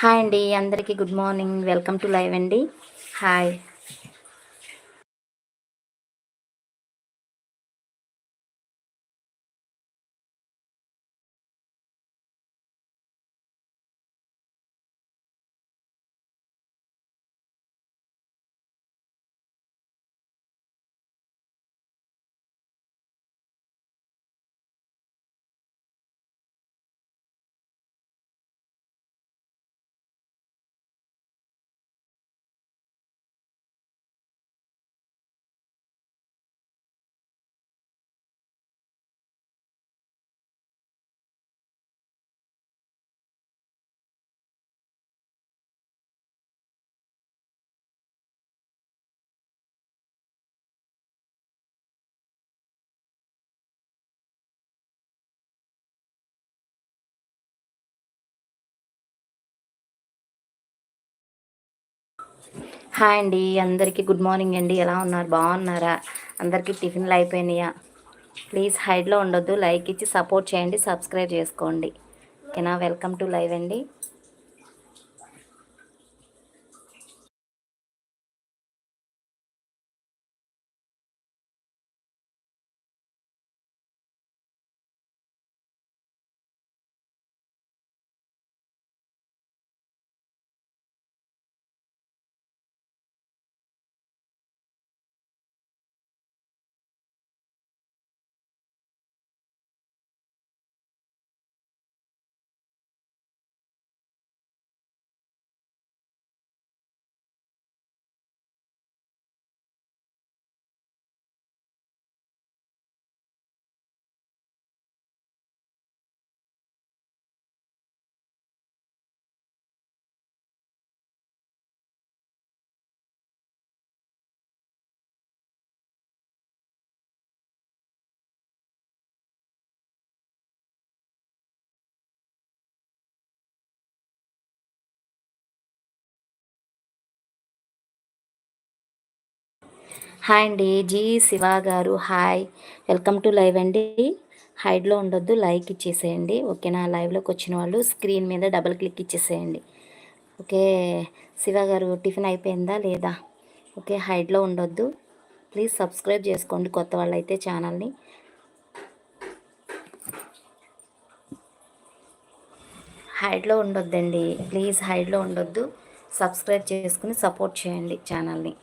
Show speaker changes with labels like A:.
A: Hi అండి అందరికీ good morning. Welcome to live అండి. హాయ్. హాయ్ అండి అందరికీ గుడ్ మార్నింగ్ అండి. ఎలా ఉన్నారు? బాగున్నారా? అందరికీ టిఫిన్లు అయిపోయినాయా? ప్లీజ్ హైడ్లో ఉండొద్దు లైక్ ఇచ్చి సపోర్ట్ చేయండి సబ్స్క్రైబ్ చేసుకోండి. ఓకేనా? వెల్కమ్ టు లైవ్ అండి. హాయ్ అండి. జీ శివ గారు హాయ్. వెల్కమ్ టు లైవ్ అండి. హైడ్లో ఉండొద్దు లైక్ ఇచ్చేసేయండి. ఓకేనా? లైవ్లోకి వచ్చిన వాళ్ళు స్క్రీన్ మీద డబుల్ క్లిక్ ఇచ్చేసేయండి. ఓకే శివ గారు టిఫిన్ అయిపోయిందా లేదా? ఓకే హైడ్లో ఉండొద్దు. ప్లీజ్ సబ్స్క్రైబ్ చేసుకోండి కొత్త వాళ్ళు అయితే ఛానల్ని. హైడ్లో ఉండొద్దండి. ప్లీజ్ హైడ్లో ఉండొద్దు. సబ్స్క్రైబ్ చేసుకుని సపోర్ట్ చేయండి ఛానల్ని.